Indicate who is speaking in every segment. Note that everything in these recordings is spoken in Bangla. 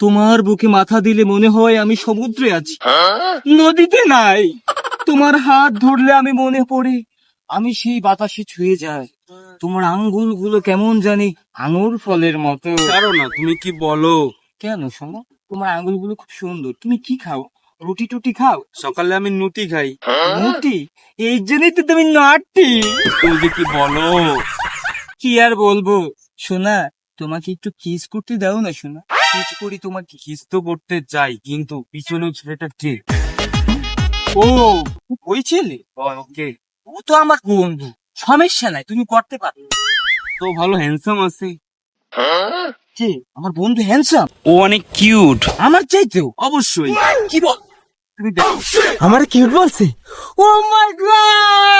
Speaker 1: তোমার বুকে মাথা দিলে মনে হয় আমি সমুদ্রে আছি। নদীতে নাই। তোমার হাত ধরলে আমি মনে পড়ে। আমি সেই বাতাসে ছুঁয়ে যাই। তোমার আঙ্গুলগুলো কেমন জানি আঙুর ফলের মতো।
Speaker 2: ছাড়ো না তুমি কি বলো?
Speaker 1: কেন শোনো? তোমার আঙ্গুলগুলো খুব সুন্দর। তুমি কি খাও? রুটি টুটি খাও?
Speaker 2: সকালে আমি নুটি খাই।
Speaker 1: নুটি? এই জন্যই তো তুমি নাটি
Speaker 2: তুমি যে কি বলো?
Speaker 1: কি আর বলব? শোনা তোমাকে একটু কিস করতে দাও না শোনা। কিস করি তোমাকে
Speaker 2: কিস তো করতে চাই কিন্তু পিছনে ছেলেটা কে?
Speaker 1: ও ওই ছেলে?
Speaker 2: ওকে।
Speaker 1: ও তো আমার বন্ধু। সমস্যা নাই তুমি করতে পারো।
Speaker 2: তো ভালো হ্যান্ডসাম আছে।
Speaker 1: কে? আমার বন্ধু হ্যান্ডসাম
Speaker 2: ও অনেক কিউট
Speaker 1: আমার চাইতেও?
Speaker 2: অবশ্যই।
Speaker 1: কি বল? তুমি দেখো। আমার কিউট বলছে। ও মাই গড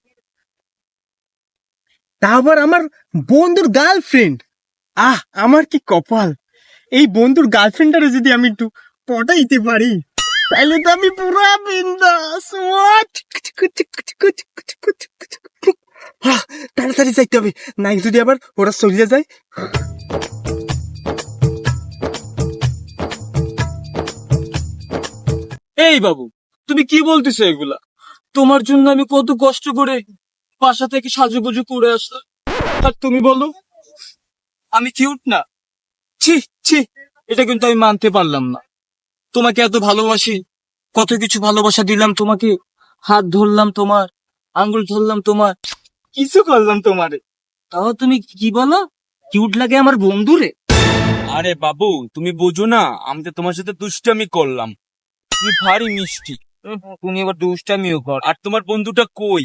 Speaker 1: তা আবার আমার বন্ধুর গার্লফ্রেন্ড আহ, আমার কি কপাল? এই বন্ধুর গার্লফ্রেন্ডারে যদি আমি একটু পটাইতে পারি তাহলে তো আমি পুরো বিন্দাস। তাড়াতাড়ি যাইতে হবে নাই যদি আবার ওরা চলিয়ে যায়। এই বাবু, তুমি কি বলতেছো এগুলা? তোমার জন্য আমি কত কষ্ট করে বাসা থেকে সাজুগুজু করে আসলাম আর তুমি বলো আমি কিউট না। ছি ছি এটা কিন্তু আমি মানতে পারলাম না। তোমাকে এত ভালোবাসি কত কিছু ভালোবাসা দিলাম তোমাকে হাত ধরলাম তোমার আঙ্গুল ধরলাম তোমার কিছু করলাম তোমারে। তাও তুমি কি বলো কিউট লাগে আমার বন্ধুরে?
Speaker 2: আরে বাবু তুমি বোঝো না আমি তো তোমার সাথে দুষ্টামি করলাম। তুমি ভারী মিষ্টি।
Speaker 1: তুমি আবার দুষ্টামিও কর।
Speaker 2: আর তোমার বন্ধুটা কই?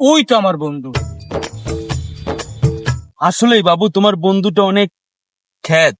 Speaker 1: ওই তো আমার বন্ধু।
Speaker 2: আসলেই বাবু তোমার বন্ধুটা অনেক খ্যাত।